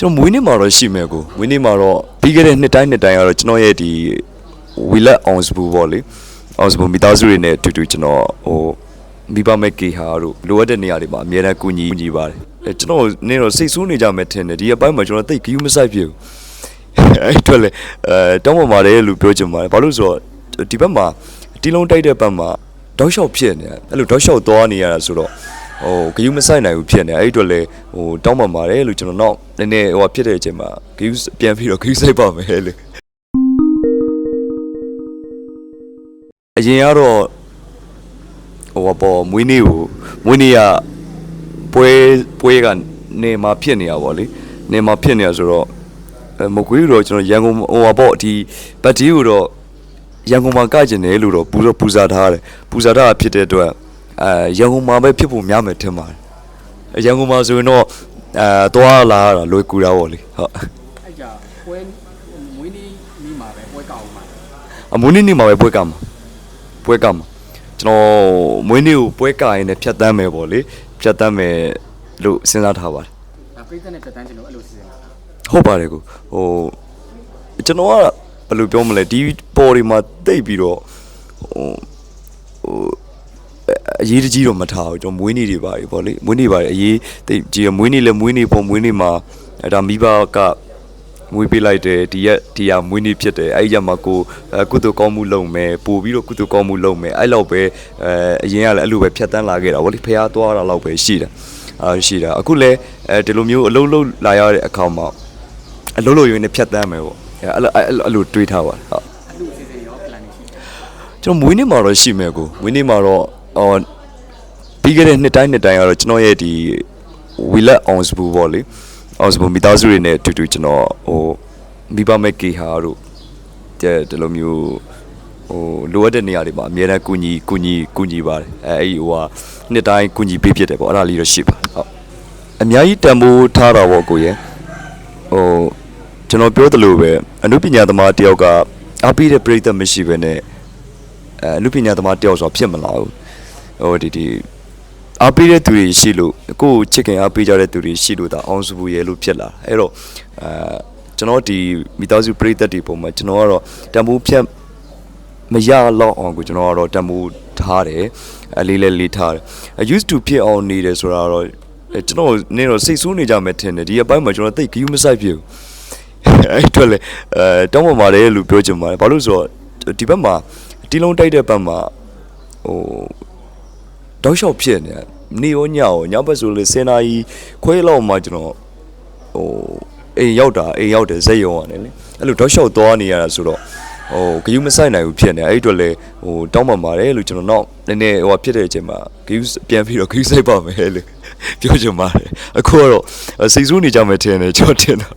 ကျွန်တော်မွေးနေ့မှာတော့ရှိမယ်ကိုမွေးနေ့မှာတော့ပြီးခဲ့တဲ့နှစ်တိုင်းနှစ်တိုင်းကတော့ကျွန်တော်ရဲ့ဒီဝီလက်အောင်စဘူပေါ့လေအောင်စဘူမိသားစုတွေနဲ့အတူတူကျွန်တော်ဟိုမိဘမဲ့ကေဟာတို့လိုအပ်တဲ့နေရာတွေမှာအများအားကူညီကူညီပါတယ်အဲကျွန်တော်နေတော့စိတ်ဆိုးနေကြမယ်ထင်တယ်ဒီအပိုင်းမှာကျွန်တော်သိပ်ဂယူးမဆိုင်ဖြစ်ဘူးအဲ့တော့လေအဲတောင်းပန်ပါတယ်လို့ပြောချင်ပါတယ်ဘာလို့လဲဆိုတော့ဒီဘက်မှာတီလုံးတိုက်တဲ့ဘက်မှာတောက်လျှောက်ဖြစ်နေတယ်အဲ့လိုတောက်လျှောက်သွားနေရတာဆိုတော့ ဟိုဂယူးမဆိုင်နိုင်ဘူးဖြစ်နေအဲ့ဒီအတွက်လေဟိုတောင်းပန်ပါတယ်လို့ကျွန်တော်တော့နည်းနည်းဟိုဖြစ်တဲ့အချိန်မှာဂယူးပြန်ပြီးတော့ဂယူးဆိုင်ပါမယ်လို့အရင်ကတော့ဟိုပေါ်မွေးနေ့ကိုမွေးနေ့ကပွဲပွဲကနေမှာဖြစ်နေရပါလေနေမှာဖြစ်နေရဆိုတော့အဲမကွေးတော့ကျွန်တော်ရန်ကုန်ဟိုပေါ့ဒီဘတ်တီကိုတော့ရန်ကုန်မှာကကျင်တယ်လို့တော့ပူတော့ပူဇာထားတယ်ပူဇာထားတာဖြစ်တဲ့အတွက် အဲရန်ကုန်မှာပဲဖြစ်ဖို့များမယ်ထင်ပါတယ်ရန်ကုန်မှာဆိုရင်တော့အဲသွားလာရတာလွယ်ကူတာပေါ့လေဟုတ်အဲ့ကြပွဲမွေးနေ့နေ့မှာပဲပွဲကောက်အောင်မှာအမွေးနေ့နေ့မှာပဲပွဲကမှာပွဲကမှာကျွန်တော်မွေးနေ့ကိုပွဲကရင်လည်းဖြတ်တန်းမယ်ပေါ့လေဖြတ်တန်းမယ်လို့စဉ်းစားထားပါတယ်ဒါပြိသက်နဲ့တက်တန်းကျွန်တော်အဲ့လိုစီစဉ်တာဟုတ်ပါတယ်ကိုဟိုကျွန်တော်ကဘယ်လိုပြောမလဲဒီပေါ်ဒီမှာတိတ်ပြီးတော့ဟိုဟို အရေးတကြီးတော့မထားဘူးကျွန်တော်မွေးနေ့တွေပါပြီပေါ့လေမွေးနေ့ပါတယ်အရေးတိတ်ကြီးမွေးနေ့လဲမွေးနေ့ပေါ်မွေးနေ့မှာအဲဒါမိဘကမွေးပေးလိုက်တယ်ဒီရက်ဒီဟာမွေးနေ့ဖြစ်တယ်အဲ့ဒီရက်မှာကိုအဲကုသိုလ်ကောင်းမှုလုပ်မယ်ပို့ပြီးတော့ကုသိုလ်ကောင်းမှုလုပ်မယ်အဲ့လောက်ပဲအဲအရင်ကလည်းအဲ့လိုပဲဖြတ်တန်းလာခဲ့တာဗောလေဖះသွားတာလောက်ပဲရှိတာအာရှိတာအခုလဲအဲဒီလိုမျိုးအလုံးလုံးလာရတဲ့အခါမှာအလုံးလုံးရင်းနဲ့ဖြတ်တန်းမယ်ပေါ့အဲ့လိုအဲ့လိုအဲ့လိုတွေးထားပါတယ်ဟုတ်အဲ့လိုစီစဉ်ရော plan နေရှိတယ်ကျွန်တော်မွေးနေ့မှာတော့ရှိမယ်ကိုမွေးနေ့မှာတော့ အော်ပြီးခဲ့တဲ့နှစ်တိုင်းနှစ်တိုင်းကတော့ကျွန်တော်ရဲ့ဒီဝီလက်အောင်စဘူပေါ့လေအောင်စဘူမိသားစုတွေနဲ့အတူတူကျွန်တော်ဟိုမိဘမဲ့ကေဟာတို့တဲ့ဒီလိုမျိုးဟိုလိုအပ်တဲ့နေရာတွေမှာအများအားကူညီကူညီကူညီပါတယ်အဲအဲ့ဒီဟိုဟာနှစ်တိုင်းကူညီပေးဖြစ်တယ်ပေါ့အဲ့ဒါလေးတော့ရှိပါတယ်ဟုတ်အများကြီးတန်ဖိုးထားတာပေါ့ကိုရဲ့ဟိုကျွန်တော်ပြောသလိုပဲအနုပညာသမားတယောက်ကအားပေးတဲ့ပြိသက်မရှိဘဲနဲ့အဲလူပညာသမားတယောက်ဆိုဖြစ်မလာဘူး ဟိုဒီဒီအားပေးတဲ့သူတွေရှိလို့ကိုယ့်ကိုချစ်ခင်အားပေးကြတဲ့သူတွေရှိလို့ဒါအောင်စုဘူးရဲလို့ဖြစ်လာတာအဲ့တော့အဲကျွန်တော်ဒီမိသားစုပရိသတ်တွေပုံမှာကျွန်တော်ကတော့တံမိုးဖြတ်မရတော့အောင်ကိုကျွန်တော်ကတော့တံမိုးထားတယ်အလေးလေးလေးထားတယ် used to ဖြစ်အောင်နေတယ်ဆိုတာတော့အဲကျွန်တော်နေတော့စိတ်ဆိုးနေကြမယ်ထင်တယ်ဒီအပိုင်းမှာကျွန်တော်သိပ်ဂယူးမဆိုင်ဖြစ်ဘူးအဲ့တော့လေအဲတောင်းပန်ပါတယ်လို့ပြောချင်ပါတယ်ဘာလို့လဲဆိုတော့ဒီဘက်မှာတီလုံးတိုက်တဲ့ဘက်မှာဟို တောက်လျှောက်ဖြစ်နေတယ်နေရောညရောညဘက်ဆိုလေစင်နာကြီးခွဲလောက်မှကျွန်တော်ဟိုအိမ်ရောက်တာအိမ်ရောက်တယ်ဇက်ရုံရတယ်လေအဲ့လိုတောက်လျှောက်သွားနေရတာဆိုတော့ဟိုဂယူးမဆိုင်နိုင်ဘူးဖြစ်နေအဲ့ဒီတော့လေဟိုတောင်းပန်ပါတယ်လို့ကျွန်တော်တော့နည်းနည်းဟိုဖြစ်တဲ့အချိန်မှာဂယူးပြန်ပြီးတော့ဂယူးဆိုင်ပါမယ်လို့ပြောချင်ပါတယ်အခုကတော့စိတ်ဆိုးနေကြမယ်ထင်တယ်ကျွန်တော်ထင်တာ